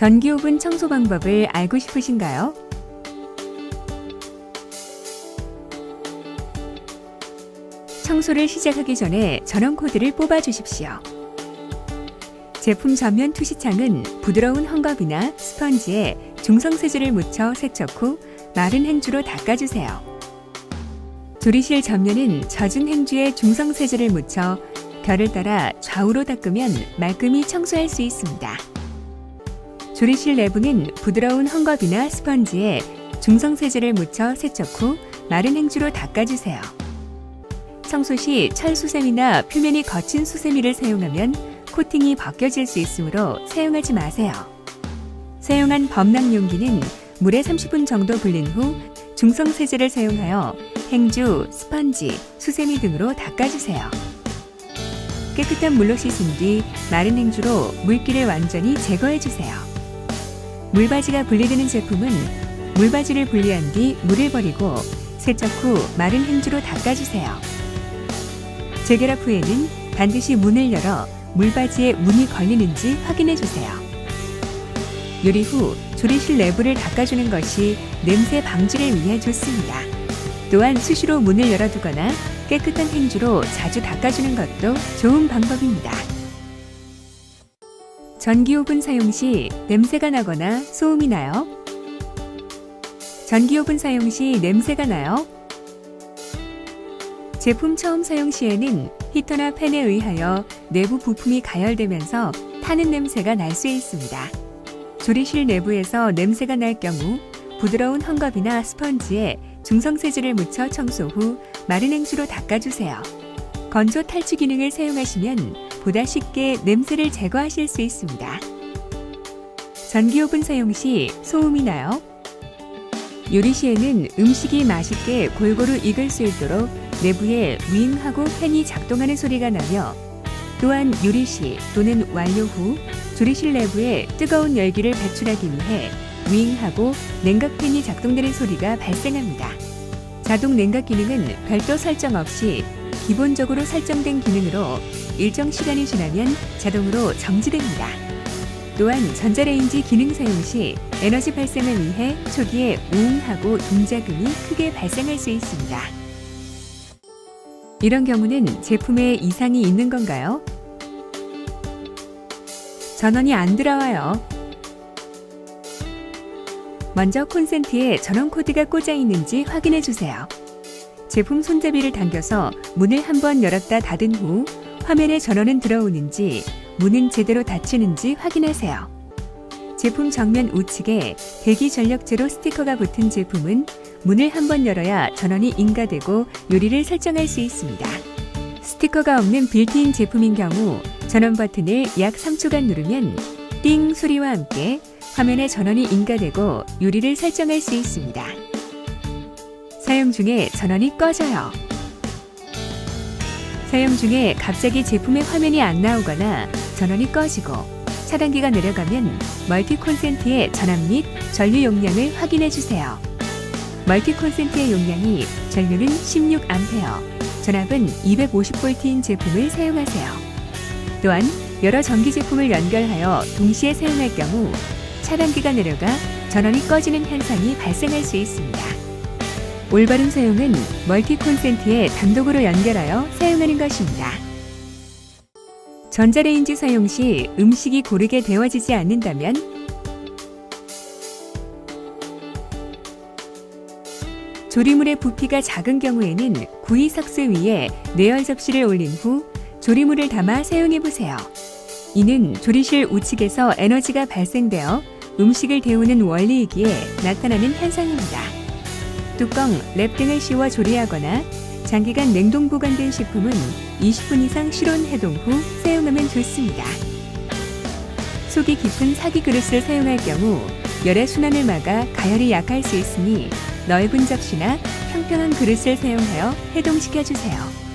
전기오븐 청소 방법을 알고 싶으신가요? 청소를 시작하기 전에 전원 코드를 뽑아 주십시오. 제품 전면 투시창은 부드러운 헝겊이나 스펀지에 중성 세제를 묻혀 세척 후 마른 행주로 닦아주세요. 조리실 전면은 젖은 행주에 중성 세제를 묻혀 결을 따라 좌우로 닦으면 말끔히 청소할 수 있습니다. 조리실 내부는 부드러운 헝겊이나 스펀지에 중성 세제를 묻혀 세척 후 마른 행주로 닦아주세요. 청소 시 철수세미나 표면이 거친 수세미를 사용하면 코팅이 벗겨질 수 있으므로 사용하지 마세요. 사용한 범람 용기는 물에 30분 정도 불린 후 중성 세제를 사용하여 행주, 스펀지, 수세미 등으로 닦아주세요. 깨끗한 물로 씻은 뒤 마른 행주로 물기를 완전히 제거해주세요. 물바지가 분리되는 제품은 물바지를 분리한 뒤 물을 버리고 세척 후 마른 행주로 닦아주세요. 재결합 후에는 반드시 문을 열어 물바지에 문이 걸리는지 확인해 주세요. 요리 후 조리실 내부를 닦아주는 것이 냄새 방지를 위해 좋습니다. 또한 수시로 문을 열어두거나 깨끗한 행주로 자주 닦아주는 것도 좋은 방법입니다. 전기오븐 사용 시 냄새가 나거나 소음이 나요? 전기오븐 사용 시 냄새가 나요? 제품 처음 사용 시에는 히터나 팬에 의하여 내부 부품이 가열되면서 타는 냄새가 날 수 있습니다. 조리실 내부에서 냄새가 날 경우 부드러운 헝겊이나 스펀지에 중성세제를 묻혀 청소 후 마른 행주로 닦아주세요. 건조 탈취 기능을 사용하시면 보다 쉽게 냄새를 제거하실 수 있습니다. 전기오븐 사용 시 소음이 나요? 요리 시에는 음식이 맛있게 골고루 익을 수 있도록 내부에 윙하고 팬이 작동하는 소리가 나며 또한 요리 시 또는 완료 후 조리실 내부에 뜨거운 열기를 배출하기 위해 윙하고 냉각 팬이 작동되는 소리가 발생합니다. 자동 냉각 기능은 별도 설정 없이 기본적으로 설정된 기능으로 일정 시간이 지나면 자동으로 정지됩니다. 또한 전자레인지 기능 사용 시 에너지 발생을 위해 초기에 우웅하고 동자금이 크게 발생할 수 있습니다. 이런 경우는 제품에 이상이 있는 건가요? 전원이 안 들어와요. 먼저 콘센트에 전원 코드가 꽂아 있는지 확인해 주세요. 제품 손잡이를 당겨서 문을 한번 열었다 닫은 후 화면에 전원은 들어오는지 문은 제대로 닫히는지 확인하세요. 제품 정면 우측에 대기 전력 제로 스티커가 붙은 제품은 문을 한번 열어야 전원이 인가되고 요리를 설정할 수 있습니다. 스티커가 없는 빌트인 제품인 경우 전원 버튼을 약 3초간 누르면 띵 소리와 함께 화면에 전원이 인가되고 요리를 설정할 수 있습니다. 사용 중에 전원이 꺼져요. 사용 중에 갑자기 제품의 화면이 안 나오거나 전원이 꺼지고 차단기가 내려가면 멀티 콘센트의 전압 및 전류 용량을 확인해 주세요. 멀티 콘센트의 용량이 전류는 16A, 전압은 250V인 제품을 사용하세요. 또한 여러 전기 제품을 연결하여 동시에 사용할 경우 차단기가 내려가 전원이 꺼지는 현상이 발생할 수 있습니다. 올바른 사용은 멀티 콘센트에 단독으로 연결하여 사용하는 것입니다. 전자레인지 사용 시 음식이 고르게 데워지지 않는다면 조리물의 부피가 작은 경우에는 구이 석쇠 위에 내열 접시를 올린 후 조리물을 담아 사용해 보세요. 이는 조리실 우측에서 에너지가 발생되어 음식을 데우는 원리이기에 나타나는 현상입니다. 뚜껑, 랩 등을 씌워 조리하거나 장기간 냉동 보관된 식품은 20분 이상 실온 해동 후 사용하면 좋습니다. 속이 깊은 사기 그릇을 사용할 경우 열의 순환을 막아 가열이 약할 수 있으니 넓은 접시나 평평한 그릇을 사용하여 해동시켜 주세요.